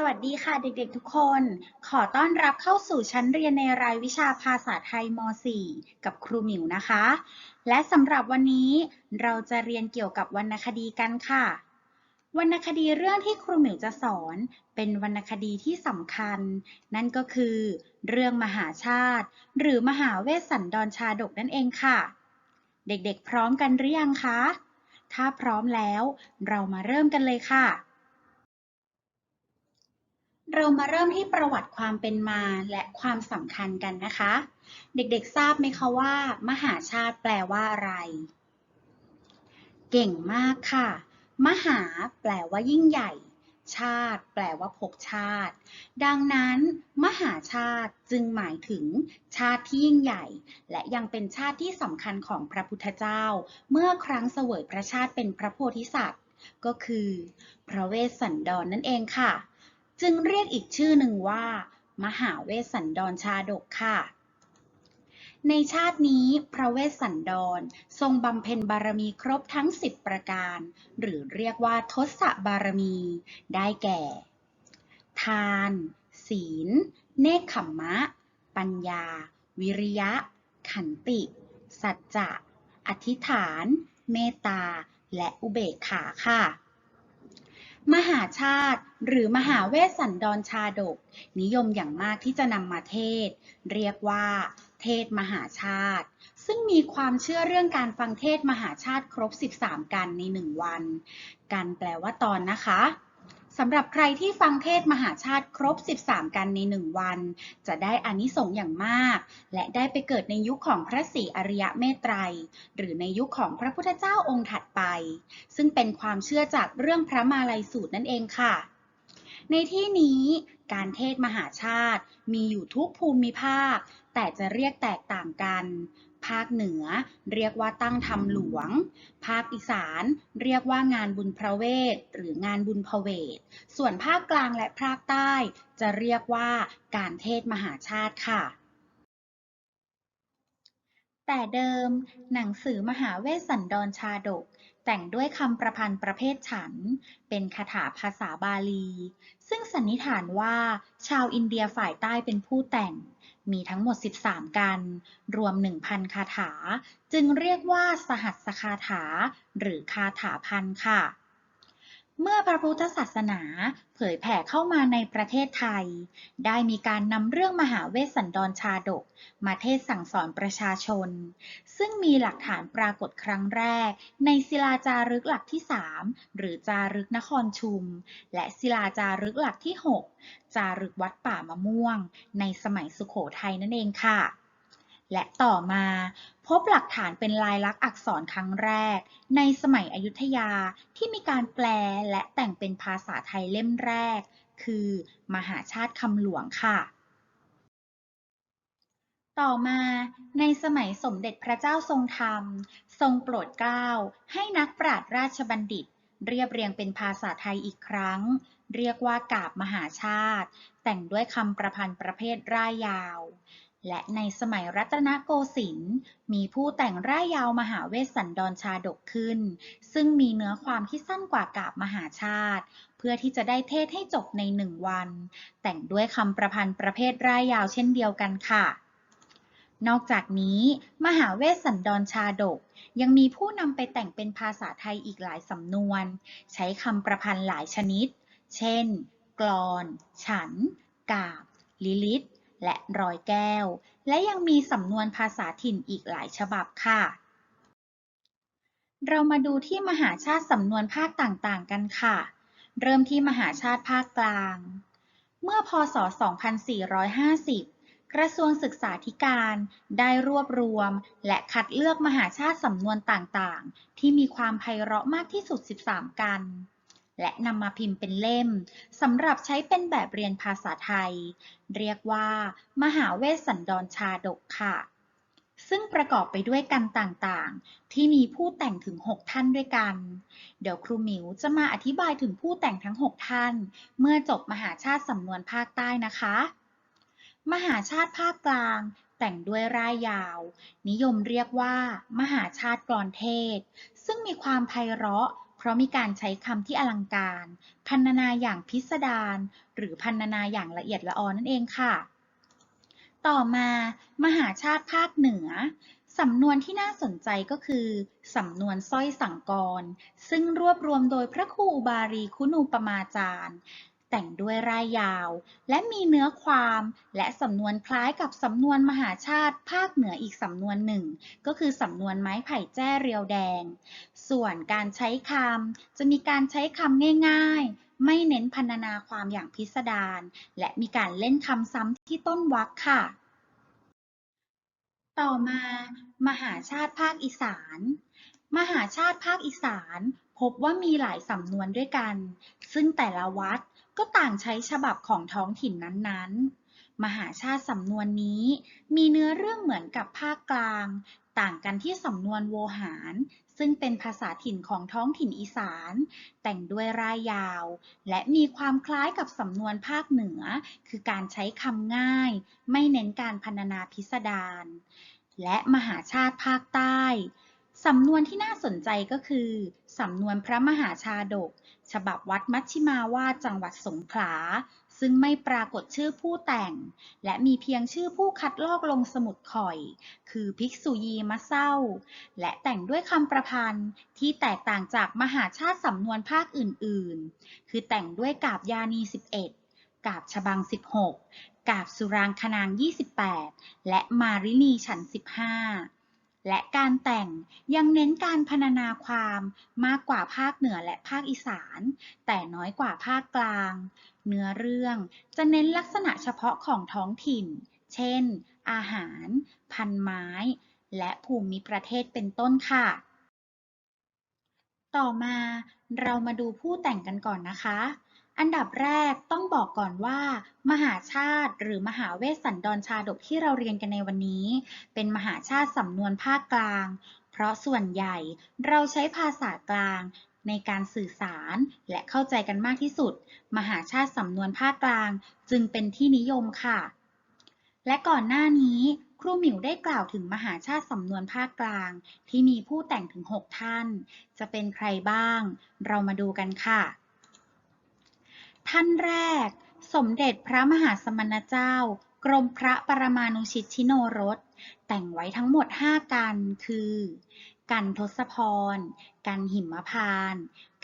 สวัสดีค่ะเด็กๆทุกคน ขอต้อนรับเข้าสู่ชั้นเรียนในรายวิชาภาษาไทยม .4 กับครูหมิวนะคะ และสำหรับวันนี้เราจะเรียนเกี่ยวกับวรรณคดีกันค่ะ วรรณคดีเรื่องที่ครูหมิวจะสอนเป็นวรรณคดีที่สำคัญ นั่นก็คือ เรื่องมหาชาติ หรือมหาเวสสันดรชาดกนั่นเองค่ะ เด็กๆพร้อมกันหรือยังคะ ถ้าพร้อมแล้ว เรามาเริ่มกันเลยค่ะ เรามาเริ่มที่ประวัติความเป็นมาและความสำคัญกันนะคะ เด็กๆทราบไหมคะว่า มหาชาติแปลว่าอะไร เก่งมากค่ะ มหาแปลว่ายิ่งใหญ่ ชาติ แปลว่าภพชาติ ดังนั้น มหาชาติจึงหมายถึง ชาติที่ยิ่งใหญ่ และยังเป็นชาติที่สำคัญของพระพุทธเจ้า เมื่อครั้งเสวยพระชาติเป็นพระโพธิสัตว์ ก็คือ พระเวสสันดรนนั่นเองค่ะ จึงเรียกอีกชื่อหนึ่งว่า มหาเวสสันดรชาดกค่ะ ในชาตินี้พระเวสสันดรทรงบำเพ็ญบารมีครบทั้ง 10 ประการ หรือเรียกว่าทศบารมี ได้แก่ ทาน ศีล เนคขมมะ ปัญญา วิริยะ ขันติ สัจจะ อธิษฐาน เมตตา และอุเบกขาค่ะ มหาชาติ หรือมหาเวสสันดรชาดก นิยมอย่างมากที่จะนำมาเทศ เรียกว่า เทศมหาชาติ ซึ่งมีความเชื่อเรื่องการฟังเทศมหาชาติครบ 13 กันใน1วัน กันแปลว่าตอนนะคะ สำหรับใครที่ฟังเทศมหาชาติครบ 13 กันใน 1 วัน จะได้อานิสงส์อย่างมาก และได้ไปเกิดในยุคของพระศรีอริยเมตไตร หรือในยุคของพระพุทธเจ้าองค์ถัดไป ซึ่งเป็นความเชื่อจากเรื่องพระมาลัยสูตรนั่นเองค่ะ ในที่นี้การเทศมหาชาติมีอยู่ทุกภูมิภาค แต่จะเรียกแตกต่างกัน ภาคเหนือ เรียกว่าตั้งธรรมหลวง ภาคอีสาน เรียกว่างานบุญพระเวท หรืองานบุญพเวท ส่วนภาคกลางและภาคใต้ จะเรียกว่าการเทศมหาชาติค่ะ แต่เดิม หนังสือมหาเวสสันดรชาดก แต่งด้วยคำประพันธ์ประเภทฉัน เป็นคาถาภาษาบาลี ซึ่งสันนิษฐานว่า ชาวอินเดียฝ่ายใต้เป็นผู้แต่ง มีทั้งหมด 13 กัน รวม 1,000 คาถา จึงเรียกว่าสหัสคาถา หรือคาถาพันค่ะ เมื่อพระพุทธศาสนาเผยแผ่เข้ามาในประเทศไทย ได้มีการนำเรื่องมหาเวสสันดรชาดก มาเทศสั่งสอนประชาชน ซึ่งมีหลักฐานปรากฏครั้งแรก ในศิลาจารึกหลักที่ 3 หรือจารึกนครชุม และศิลาจารึกหลักที่ 6 จารึกวัดป่ามะม่วง ในสมัยสุโขทัยนั่นเองค่ะ และต่อมาพบหลักฐานเป็นลายลักษณ์อักษรครั้งแรก ในสมัยอยุธยาที่มีการแปลและแต่งเป็นภาษาไทยเล่มแรก คือ มหาชาติคำหลวงค่ะ ต่อมาในสมัยสมเด็จพระเจ้าทรงธรรม ทรงโปรดเกล้าให้นักปราชญ์ราชบัณฑิต เรียบเรียงเป็นภาษาไทยอีกครั้ง เรียกว่ากาบมหาชาติ แต่งด้วยคำประพันธ์ประเภทร่ายยาว และในสมัยรัตนโกสินทร์มีผู้แต่งร่ายยาวมหาเวสสันดรชาดกขึ้น ซึ่งมีเนื้อความที่สั้นกว่ากาบมหาชาติ เพื่อที่จะได้เทศให้จบในหนึ่งวัน แต่งด้วยคำประพันธ์ประเภทร่ายยาวเช่นเดียวกันค่ะ นอกจากนี้ มหาเวสสันดรชาดก ยังมีผู้นำไปแต่งเป็นภาษาไทยอีกหลายสำนวน ใช้คำประพันธ์หลายชนิด เช่น กลอน ฉัน กาบ ลิลิต และรอยแก้ว และยังมีสำนวนภาษาถิ่นอีกหลายฉบับค่ะ เรามาดูที่มหาชาติสำนวนภาคต่างๆ กันค่ะ เริ่มที่มหาชาติภาคกลาง เมื่อพศ 2450กระทรวงศึกษาธิการได้รวบรวม และคัดเลือกมหาชาติสำนวนต่างๆ ที่มีความไพเราะมากที่สุด 13 กัน และนำมาพิมพ์เป็นเล่มสำหรับใช้เป็นแบบเรียนภาษาไทย เรียกว่า มหาเวสสันดรชาดกค่ะ ซึ่งประกอบไปด้วยกันต่างๆ ที่มีผู้แต่งถึง 6 ท่านด้วยกัน เดี๋ยวครูหมิวจะมาอธิบายถึงผู้แต่งทั้ง 6 ท่าน เมื่อจบมหาชาติสำนวนภาคใต้นะคะ มหาชาติภาคกลางแต่งด้วยร่ายยาว นิยมเรียกว่า มหาชาติกลอนเทศ ซึ่งมีความไพเราะ เพราะมีการใช้คำที่อลังการ พรรณนาอย่างพิสดาร หรือพรรณนาอย่างละเอียดละออนั่นเองค่ะ ต่อมา มหาชาติภาคเหนือ สำนวนที่น่าสนใจก็คือ สำนวนสร้อยสังกร ซึ่งรวบรวมโดยพระครูอุบารีคุณูปมาจารย์ แต่งด้วยรายยาว และมีเนื้อความและสำนวนคล้ายกับสำนวนมหาชาติภาคเหนืออีกสำนวนหนึ่ง ก็คือสำนวนไม้ไผ่แจ้เรียวแดง ส่วนการใช้คำจะมีการใช้คำง่ายๆ ไม่เน้นพรรณนาความอย่างพิสดารและมีการเล่นคำซ้ำที่ต้นวรรคค่ะ ต่อมา มหาชาติภาคอีสาน มหาชาติภาคอีสานพบว่ามีหลายสำนวนด้วยกัน ซึ่งแต่ละวัดก็ต่างใช้ฉบับของท้องถิ่นนั้นๆ มหาชาติสำนวนนี้มีเนื้อเรื่องเหมือนกับภาคกลาง ต่างกันที่สำนวนโวหาร ซึ่งเป็นภาษาถิ่นของท้องถิ่นอีสาน แต่งด้วยรายยาว และมีความคล้ายกับสำนวนภาคเหนือ คือการใช้คำง่าย ไม่เน้นการพรรณนาพิสดาร และมหาชาติภาคใต้ สำนวนที่น่าสนใจก็คือ สำนวนพระมหาชาดก ฉบับวัดมัชชิมาวาดจังหวัดสงขลา ซึ่งไม่ปรากฏชื่อผู้แต่ง และมีเพียงชื่อผู้คัดลอกลงสมุดข่อย คือภิกษุยีมะเศร้า และแต่งด้วยคำประพันธ์ที่แตกต่างจากมหาชาติสำนวนภาคอื่นๆ คือแต่งด้วยกาบยานี 11 กาบฉบัง 16 กาบสุรางคนาง 28 และมารินีฉัน 15 และการแต่งยังเน้นการพรรณนาความมากกว่าภาคเหนือและภาคอีสาน แต่น้อยกว่าภาคกลาง เนื้อเรื่องจะเน้นลักษณะเฉพาะของท้องถิ่น เช่น อาหาร พันไม้ และภูมิประเทศเป็นต้นค่ะ ต่อมาเรามาดูผู้แต่งกันก่อนนะคะ อันดับแรกต้องบอกก่อนว่า มหาชาติหรือมหาเวสสันดรชาดกที่เราเรียนกันในวันนี้ เป็นมหาชาติสำนวนภาคกลาง เพราะส่วนใหญ่เราใช้ภาษากลางในการสื่อสารและเข้าใจกันมากที่สุด มหาชาติสำนวนภาคกลางจึงเป็นที่นิยมค่ะ และก่อนหน้านี้ครูหมิวได้กล่าวถึงมหาชาติสำนวนภาคกลาง ที่มีผู้แต่งถึง 6 ท่าน จะเป็นใครบ้าง เรามาดูกันค่ะ ท่านแรก สมเด็จพระมหาสมณเจ้า กรมพระปรมาณุชิตชิโนรส แต่งไว้ทั้งหมด 5 กัน คือ กันทศพร กันหิมพาน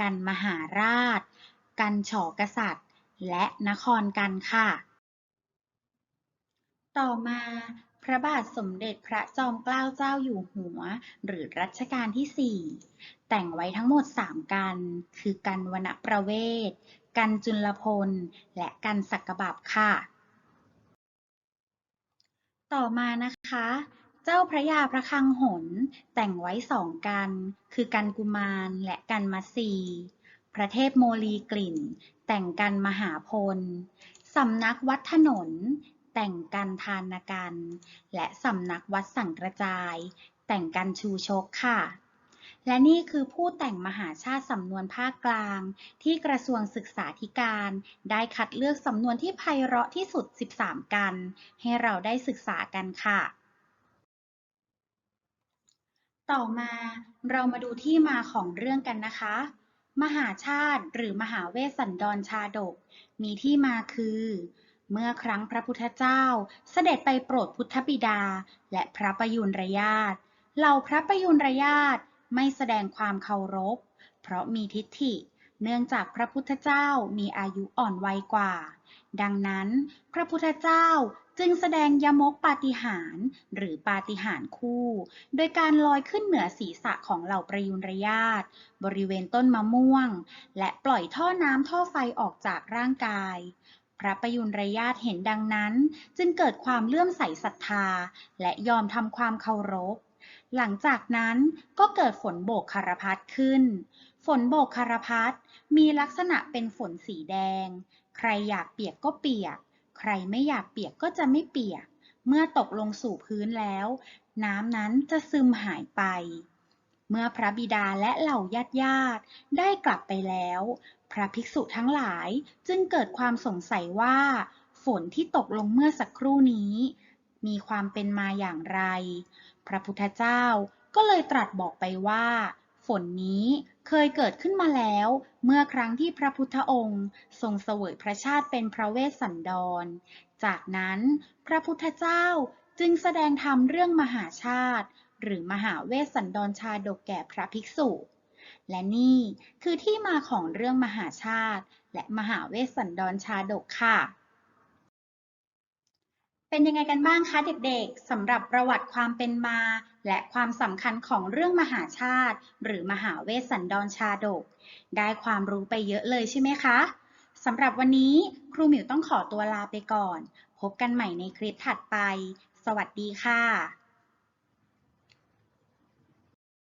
กันมหาราช กันฉอกษัตริย์ และนครกันค่ะ ต่อมาพระบาทสมเด็จพระจอมเกล้าเจ้าอยู่หัว หรือรัชกาลที่ 4 แต่งไว้ทั้งหมด 3 กัน คือกันวณประเวศ กันจุลพล และกันสักบับค่ะ ต่อมานะคะ เจ้าพระยาพระคลังหน แต่งไว้สองกัน คือกันกุมารและกันมัตสีพระเทพโมลีกลิ่น แต่งกันมหาพล สำนักวัดถนน แต่งกันทานกัน และสำนักวัดสังกระจาย แต่งกันชูชกค่ะ และนี่คือผู้แต่งมหาชาติสำนวนภาคกลาง ที่กระทรวงศึกษาธิการ ได้คัดเลือกสำนวนที่ไพเราะที่สุด 13 กัน ให้เราได้ศึกษากันค่ะ ต่อมาเรามาดูที่มาของเรื่องกันนะคะ มหาชาติหรือมหาเวสสันดรชาดก มีที่มาคือเมื่อครั้งพระพุทธเจ้าเสด็จไปโปรดพุทธบิดา และพระประยุรญาตเหล่าพระประยุรญาติ ไม่แสดงความเคารพ เพราะมีทิฏฐิ เนื่องจากพระพุทธเจ้ามีอายุอ่อนวัยกว่า ดังนั้น พระพุทธเจ้าจึงแสดงยมกปาฏิหาริย์หรือปาฏิหาริย์คู่ โดยการลอยขึ้นเหนือศีรษะของเหล่าประยุรญาตบริเวณต้นมะม่วง และปล่อยท่อน้ำท่อไฟออกจากร่างกาย พระประยุรญาตเห็นดังนั้น จึงเกิดความเลื่อมใสศรัทธา และยอมทำความเคารพ หลังจากนั้นก็เกิดฝนโบกคารพัดขึ้น ฝนโบกคารพัดมีลักษณะเป็นฝนสีแดง ใครอยากเปียกก็เปียก ใครไม่อยากเปียกก็จะไม่เปียก เมื่อตกลงสู่พื้นแล้ว น้ำนั้นจะซึมหายไป เมื่อพระบิดาและเหล่าญาติญาติได้กลับไปแล้ว พระภิกษุทั้งหลายจึงเกิดความสงสัยว่า ฝนที่ตกลงเมื่อสักครู่นี้ มีความเป็นมาอย่างไร พระพุทธเจ้าก็เลยตรัสบอกไปว่า ฝนนี้เคยเกิดขึ้นมาแล้ว เมื่อครั้งที่พระพุทธองค์ ทรงเสวยพระชาติเป็นพระเวสสันดร จากนั้นพระพุทธเจ้าจึงแสดงธรรมเรื่องมหาชาติ หรือมหาเวสสันดรชาดกแก่พระภิกษุ และนี่คือที่มาของเรื่องมหาชาติ และมหาเวสสันดรชาดกค่ะ เป็นยังไงกันบ้างคะเด็กๆสำหรับประวัติความเป็นมา และความสำคัญของเรื่องมหาชาติ หรือมหาเวสสันดรชาดก ได้ความรู้ไปเยอะเลยใช่ไหมคะสำหรับวันนี้ครูหมิวต้องขอตัวลาไปก่อน พบกันใหม่ในคลิปถัดไป สวัสดีค่ะ